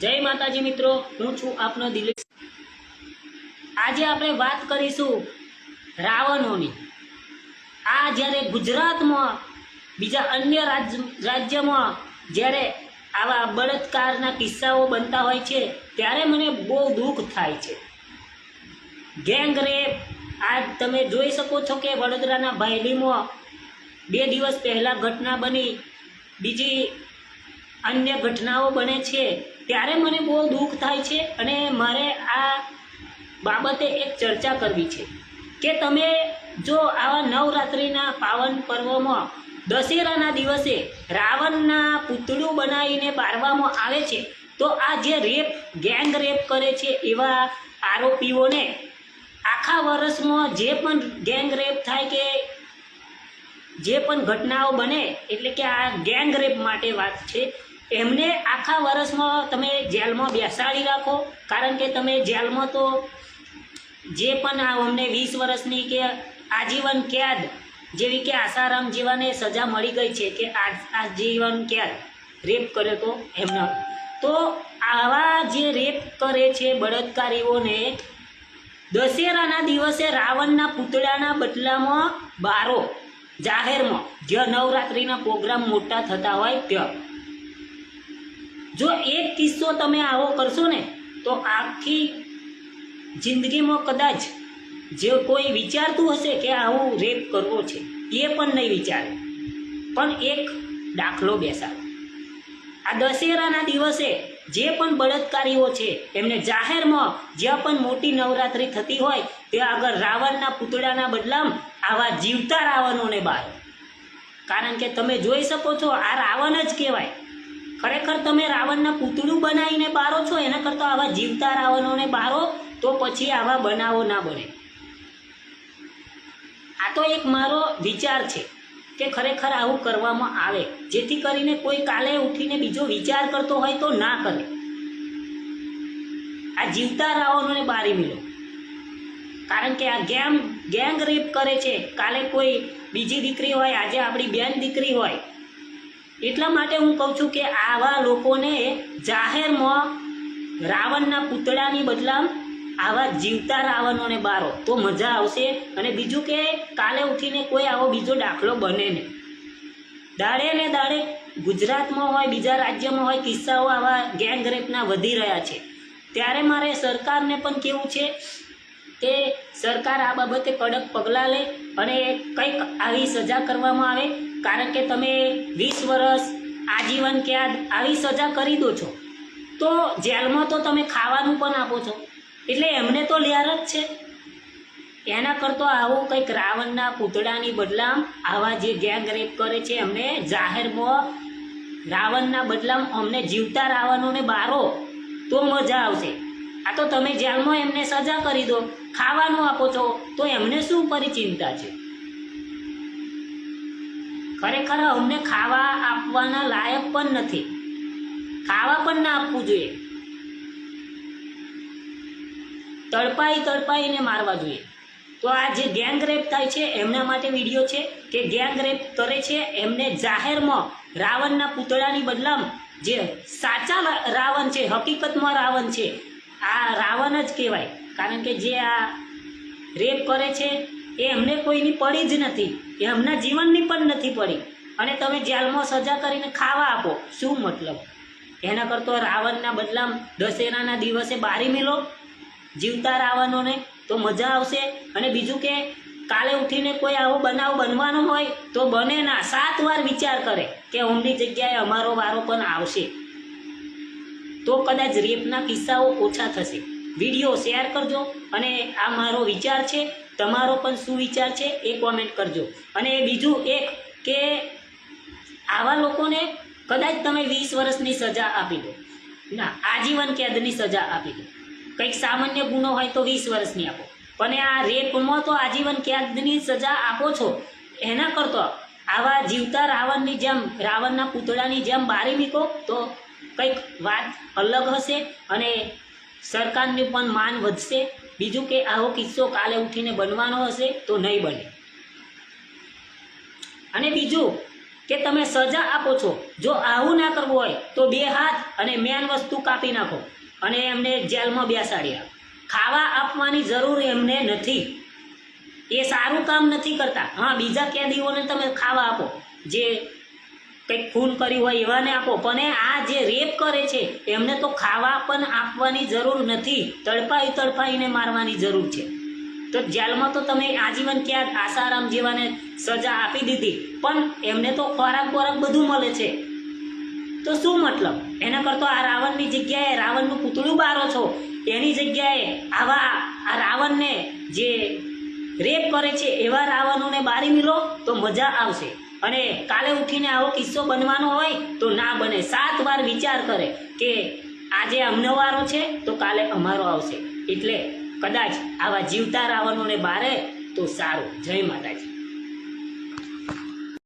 જય માતાજી મિત્રો, હું છું આપનો દિલીપ. આજે આપણે વાત કરીશું રાવણોની. આ જ્યારે ગુજરાતમાં, બીજા અન્ય રાજ્ય રાજ્યમાં જ્યારે આવા બળાત્કારના કિસ્સાઓ બનતા હોય છે, ત્યારે મને બહુ દુઃખ થાય છે. ગેંગ રેપ આ તમે જોઈ શકો છો કે વડોદરાના ભાયલીમાં બે દિવસ પહેલાં ઘટના બની. બીજી અન્ય ઘટનાઓ બને છે. ત્યારે મને બહુ દુઃખ થાય છે અને મારે આ બાબતે એક ચર્ચા કરવી છે કે તમે જો આવા નવરાત્રિના પાવન પર્વમાં દશેરાના દિવસે રાવણના પૂતળું બનાવીને બારવામાં આવે છે, તો આ જે રેપ, ગેંગ રેપ કરે છે એવા આરોપીઓને આખા વર્ષમાં જે પણ ગેંગ રેપ થાય કે જે પણ ઘટનાઓ બને, એટલે કે આ ગેંગ રેપ માટે વાત છે એમને આખા વર્ષમાં તમે જેલમાં બેસાડી રાખો. કારણ કે તમે જેલમાં તો જે પણ આ અમને વીસ વર્ષની કે આજીવન કેદ જેવી કે આસારામ જીવાને સજા મળી ગઈ છે કે આજીવન કેદ રેપ કર્યો તો એમનો. તો આવા જે રેપ કરે છે બળાત્કારીઓને દશેરાના દિવસે રાવણના પૂતળાના બદલામાં બારો, જાહેરમાં જ્યાં નવરાત્રિના પ્રોગ્રામ મોટા થતા હોય ત્યાં. જો એક કિસ્સો તમે આવો કરશો ને, તો આખી જિંદગીમાં કદાચ જે કોઈ વિચારતું હશે કે આવું રેપ કરવો છે, એ પણ નહીં વિચારે. પણ એક દાખલો બેસાડો. આ દશેરાના દિવસે જે પણ બળાત્કારીઓ છે, એમને જાહેરમાં જ્યાં પણ મોટી નવરાત્રિ થતી હોય, ત્યાં આગળ રાવણના પૂતળાના બદલામાં આવા જીવતા રાવણોને બાળો. કારણ કે તમે જોઈ શકો છો, આ રાવણ જ કહેવાય. ખરેખર તમે રાવણના પૂતળું બનાવીને બારો છો, એના કરતાં આવા જીવતા રાવણોને બારો તો પછી આવા બનાવો ના બને. આ તો એક મારો વિચાર છે કે ખરેખર આવું કરવામાં આવે, જેથી કરીને કોઈ કાલે ઉઠીને બીજો વિચાર કરતો હોય તો ના કરે. આ જીવતા રાવણોને બારી મિલો. કારણ કે આ ગેમ, ગેંગ રેપ કરે છે. કાલે કોઈ બીજી દીકરી હોય, આજે આપણી બેન દીકરી હોય એટલા માટે હું કહું છું કે આવા લોકોને જાહેરમાં રાવણના પૂતળાની બદલા આવા જીવતા રાવણોને બારો, તો મજા આવશે. અને બીજું કે કાલે ઉઠીને કોઈ આવો બીજો દાખલો બને નહીં. દાડે ને દાડે ગુજરાતમાં હોય, બીજા રાજ્યમાં હોય, કિસ્સાઓ આવા ગેંગ રેપના વધી રહ્યા છે. ત્યારે મારે સરકારને પણ કેવું છે કે સરકાર આ બાબતે કડક પગલાં લે અને કંઈક આવી સજા કરવામાં આવે. કારણ કે તમે વીસ વર્ષ આજીવન કેદ આવી સજા કરી દો છો. તો જેલમાં તો તમે ખાવાનું પણ આપો છો. એટલે એમને તો લ્યાર જ છે. એના કરતો આવું કંઈક રાવણના પૂતળાની બદલામ આવા જે ગેંગ રેપ કરે છે, એમને જાહેરમાં રાવણના બદલામ અમને જીવતા રાવણોને બારો તો મજા આવશે. આ તો તમે જેલમાં એમને સજા કરી દો. ખાવાનું આપો છો. તો એમને શું પરિચિંતા છે? ખરેખર અમને ખાવા આપવાના લાયક પણ નથી. ખાવા પણ ના આપવું જોઈએ. તડપાઈ તડપાઈને મારવા જોઈએ. તો આ જે ગેંગ રેપ થાય છે, એમના માટે વીડિયો છે કે ગેંગ રેપ કરે છે, એમને જાહેરમાં રાવણના પૂતળાની બદલામ જે સાચા રાવણ છે, હકીકતમાં રાવણ છે, આ રાવણ જ કહેવાય. કારણ કે જે આ રેપ કરે છે એ એમને કોઈની પડી જ નથી. એ એમના જીવનની પણ નથી પડી. અને તમે જેલમાં સજા કરીને ખાવા આપો. શું મતલબ? એના કરતો રાવણના બદલામાં દશેરાના દિવસે બારી મેલો. જીવતા રાવણોને તો મજા આવશે. અને બીજું કે, કાલે ઉઠીને કોઈ આવો બનાવ બનવાનો હોય, તો બને ના. સાત વાર વિચાર કરે કે ઊંડી જગ્યાએ અમારો વારો પણ આવશે. તો કદાચ રેપના કિસ્સાઓ ઓછા થશે. વીડિયો શેર કરજો. અને આ મારો વિચાર છે. તમારો પણ શું વિચાર છે એ કોમેન્ટ કરજો. અને બીજું એક કે આવા લોકોને કદાચ તમે વીસ વર્ષની સજા આપી દો. ના, આજીવન કેદની સજા આપી દો. કંઈક સામાન્ય ગુનો હોય તો વીસ વર્ષની આપો. પણ આ રેપમાં તો આજીવન કેદની સજા આપો છો. એના કરતો આવા જીવતા રાવણની જેમ, રાવણના પૂતળાની જેમ બારી મીકો તો કંઈક વાત અલગ હશે અને સરકારનું પણ માન વધશે. બીજું કે આવો કિસ્સો કાલે ઉઠીને બનવાનો હશે તો નહીં બને. અને બીજું કે તમે સજા આપો છો. જો આવું ના કરવું હોય તો બે હાથ અને મેન વસ્તુ કાપી નાખો અને એમને જેલમાં બેસાડ્યા. ખાવા આપવાની જરૂર એમને નથી. એ સારું કામ નથી કરતા. હા, બીજા કેદીઓને તમે ખાવા આપો. જે કંઈક ખૂન કર્યું હોય એવાને આપો. પણ આ જે રેપ કરે છે, એમને તો ખાવા પણ આપવાની જરૂર નથી. તડપાઈ તડપાઈને મારવાની જરૂર છે. તો જેલમાં તો તમે આજીવન ક્યાં આસારામ જેવાને સજા આપી દીધી. પણ એમને તો ખોરાક ખોરાક બધું મળે છે. તો શું મતલબ? એના કરતો આ રાવણની જગ્યાએ રાવણનું પૂતળું બારો છો. એની જગ્યાએ આવા આ રાવણને જે રેપ કરે છે, એવા રાવણોને બારી મિલો તો મજા આવશે. અને કાલે ઉઠીને આવો કિસ્સો બનવાનો હોય તો ના બને. સાત વાર વિચાર કરે કે આજે અમનો વારો છે તો કાલે અમારો આવશે. એટલે કદાચ આવા જીવતા રાવણોને બારે તો સારું. જય માતાજી.